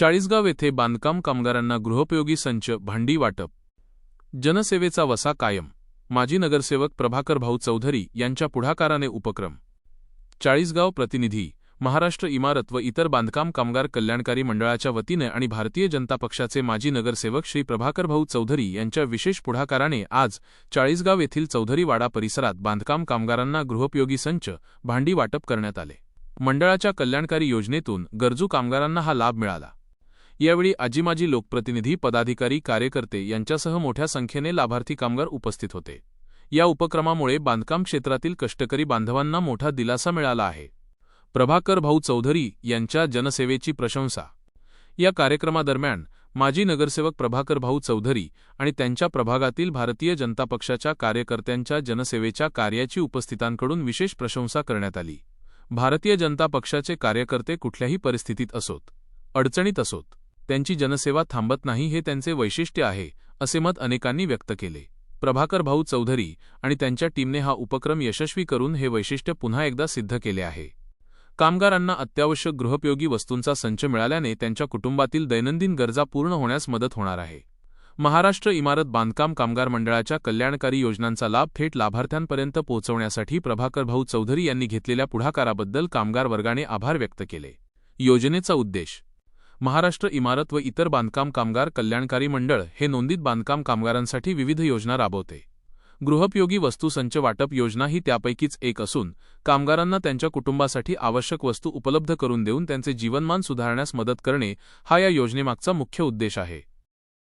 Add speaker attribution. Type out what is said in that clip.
Speaker 1: चाळीसगाव येथे बांधकाम कामगारांना गृहोपयोगी संच भांडी वाटप. जनसेवेचा वसा कायम. माजी नगरसेवक प्रभाकर भाऊ चौधरी यांच्या पुढाकाराने उपक्रम. चाळीसगाव प्रतिनिधी महाराष्ट्र इमारत व इतर बांधकाम कामगार कल्याणकारी मंडळाच्या वतीने आणि भारतीय जनता पक्षाचे माजी नगरसेवक श्री प्रभाकर भाऊ चौधरी यांच्या विशेष पुढाकाराने आज चाळीसगाव येथील चौधरी वाडा परिसरात बांधकाम कामगारांना गृहोपयोगी संच भांडी वाटप करण्यात आले. मंडळाच्या कल्याणकारी योजनेतून गरजू कामगारांना हा लाभ मिळाला. यावेळी आजीमाजी लोकप्रतिनिधी पदाधिकारी कार्यकर्ते यांच्यासह मोठ्या संख्येने लाभार्थी कामगार उपस्थित होते. या उपक्रमामुळे बांधकाम क्षेत्रातील कष्टकरी बांधवांना मोठा दिलासा मिळाला आहे. प्रभाकर भाऊ चौधरी यांच्या जनसेवेची प्रशंसा. या कार्यक्रमादरम्यान माजी नगरसेवक प्रभाकर भाऊ चौधरी आणि त्यांच्या प्रभागातील भारतीय जनता पक्षाच्या कार्यकर्त्यांच्या जनसेवेच्या कार्याची उपस्थितांकडून विशेष प्रशंसा करण्यात आली. भारतीय जनता पक्षाचे कार्यकर्ते कुठल्याही परिस्थितीत असोत. अडचणीत असोत. त्यांची जनसेवा थांबत नाही हे त्यांचे वैशिष्ट्य आहे असे मत अनेकांनी व्यक्त केले. प्रभाकर भाऊ चौधरी आणि त्यांच्या टीमने हा उपक्रम यशस्वी करून हे वैशिष्ट्य पुन्हा एकदा सिद्ध केले आहे. कामगारांना अत्यावश्यक गृहोपयोगी वस्तूंचा संच मिळाल्याने त्यांच्या कुटुंबातील दैनंदिन गरजा पूर्ण होण्यास मदत होणार आहे. महाराष्ट्र इमारत बांधकाम कामगार मंडळाच्या कल्याणकारी योजनांचा लाभ थेट लाभार्थ्यांपर्यंत पोहोचवण्यासाठी प्रभाकर भाऊ चौधरी यांनी घेतलेल्या पुढाकाराबद्दल कामगार वर्गाने आभार व्यक्त केले. योजनेचा उद्देश महाराष्ट्र इमारत व इतर बांधकाम कामगार कल्याणकारी मंडळ हे नोंदीत बांधकाम कामगारांसाठी विविध योजना राबवते. गृहोपयोगी वस्तूसंच वाटप योजना ही त्यापैकीच एक असून कामगारांना त्यांच्या कुटुंबासाठी आवश्यक वस्तू उपलब्ध करून देऊन त्यांचे जीवनमान सुधारण्यास मदत करणे हा या योजनेमागचा मुख्य उद्देश आहे.